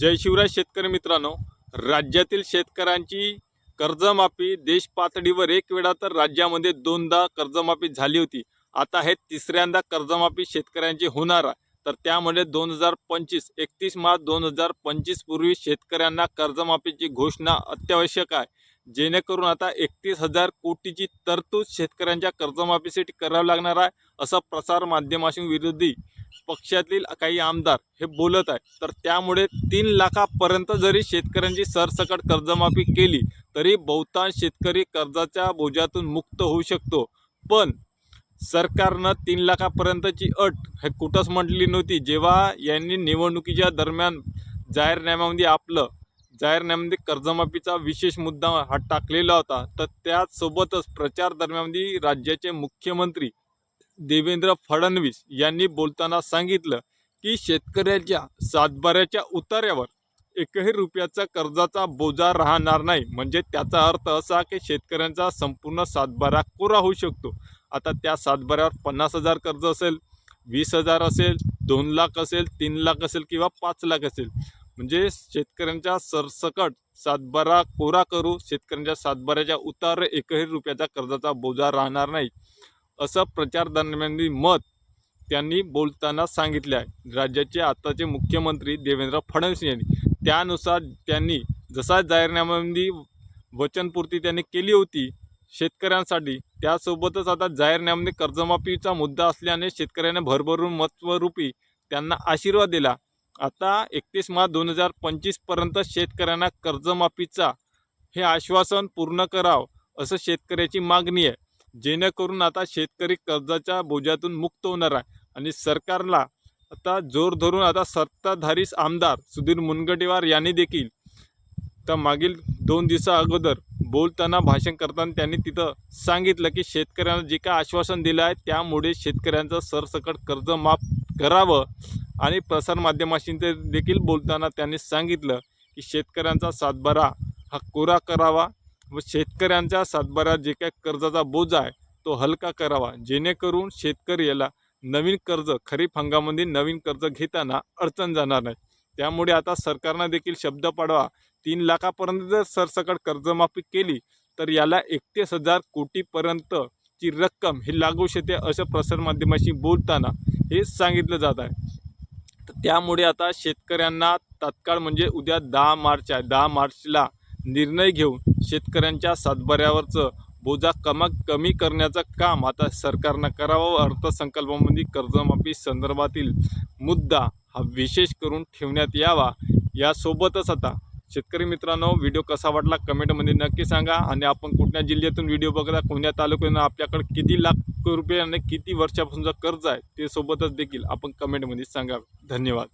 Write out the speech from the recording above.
जय शिवराज शेतकरी मित्रांनो. राज्यातील शेतकऱ्यांची कर्जमाफी देश पातळीवर एक वेळा तर राज्यामध्ये दोनदा कर्जमाफी झाली होती. आता हे तिसऱ्यांदा कर्जमाफी शेतकऱ्यांची होणार आहे. तर त्यामुळे दोन हजार पंचवीस एकतीस मार्च दोन हजार पंचवीस पूर्वी शेतकऱ्यांना कर्जमाफीची घोषणा अत्यावश्यक आहे. जेणेकरून आता एकतीस हजार कोटीची तरतूद शेतकऱ्यांच्या कर्जमाफीसाठी करावी लागणार आहे असं प्रसार माध्यमाशी विरोधी पक्षातील काही आमदार हे बोलत आहे तर त्यामुळे तीन लाखापर्यंत जरी शेतकऱ्यांची सरसकट कर्जमाफी केली तरी बहुतांश शेतकरी कर्जाच्या बोजातून मुक्त होऊ शकतो. पण सरकारनं तीन लाखापर्यंतची अट हे कुठंच म्हटली नव्हती. जेव्हा यांनी निवडणुकीच्या दरम्यान जाहीरनाम्यामध्ये आपलं जाहीरनाम्यामध्ये कर्जमाफीचा विशेष मुद्दा हा टाकलेला होता. तर त्याचसोबतच प्रचार दरम्यानमध्ये राज्याचे मुख्यमंत्री देवेंद्र फडणवीस यांनी बोलताना सांगितलं की शेतकऱ्याच्या सातबाऱ्याच्या उतार्यावर एकही रुपयाचा कर्जाचा बोजा राहणार नाही. म्हणजे त्याचा अर्थ असा की शेतकऱ्यांचा संपूर्ण सातबारा कोरा होऊ शकतो. आता त्या सातबाऱ्यावर पन्नास हजार कर्ज असेल वीस हजार असेल दोन लाख असेल तीन लाख असेल किंवा पाच लाख असेल. म्हणजे शेतकऱ्यांच्या सरसकट सातबारा कोरा करू शेतकऱ्यांच्या सातबाऱ्याच्या उतार एकही रुपयाचा कर्जाचा बोजा राहणार नाही असं प्रचार दरम्यान मत त्यांनी बोलताना सांगितले आहे राज्याचे आताचे मुख्यमंत्री देवेंद्र फडणवीस यांनी. त्यानुसार त्यांनी जसा जाहीरनाम्यामध्ये वचनपूर्ती त्यांनी केली होती शेतकऱ्यांसाठी त्यासोबतच आता जाहीरनाम्यामध्ये कर्जमाफीचा मुद्दा असल्याने शेतकऱ्यांना भरभरून महत्वरूपी त्यांना आशीर्वाद दिला. आता एकतीस मार्च दोन हजार पंचवीसपर्यंत शेतकऱ्यांना कर्जमाफीचा हे आश्वासन पूर्ण करावं असं शेतकऱ्याची मागणी आहे. जेणेकरून आता शेतकरी कर्जाच्या बोजातून मुक्त होणार आहे आणि सरकारला आता जोर धरून आता सत्ताधारी आमदार सुधीर मुनगंटीवार यांनी देखील तर मागील दोन दिवसा अगोदर बोलताना भाषण करताना त्यांनी तिथं सांगितलं की शेतकऱ्यांना जे काय आश्वासन दिलं आहे त्यामुळे शेतकऱ्यांचं सरसकट कर्ज माफ करावं. आणि प्रसारमाध्यमाशी ते देखील बोलताना त्यांनी सांगितलं की शेतकऱ्यांचा सातबारा हा कोरा करावा व शेतकऱ्यांच्या सातबारा जे काय कर्जाचा बोजा आहे तो हलका करावा. जेणेकरून शेतकरी याला नवीन कर्ज खरीप हंगामामध्ये नवीन कर्ज घेताना अडचण जाणार नाही. त्यामुळे आता सरकारनं देखील शब्द पाडवा. तीन लाखापर्यंत जर सरसकट कर्जमाफी केली तर याला एकतीस हजार कोटीपर्यंतची रक्कम ही लागू शकते असं प्रसारमाध्यमाशी बोलताना हे सांगितलं जात आहे. त्यामुळे आता शेतकऱ्यांना तात्काळ म्हणजे उद्या दहा मार्च आहे. दहा मार्चला निर्णय घेऊन शेतकऱ्यांच्या सातबाऱ्यावरचं बोजा कमा कमी करण्याचं काम आता सरकारनं करावं. व अर्थसंकल्पामध्ये कर्जमाफी संदर्भातील मुद्दा हा विशेष करून ठेवण्यात यावा. यासोबतच आता शेतकरी मित्रांनो व्हिडिओ कसा वाटला कमेंटमध्ये नक्की सांगा आणि आपण कुठल्या जिल्ह्यातून व्हिडिओ बघता कोणत्या तालुक्यानं आपल्याकडे किती लाख रुपये आणि किती वर्षापासूनचा कर्ज आहे ते सोबतच देखील आपण कमेंटमध्ये सांगा. धन्यवाद.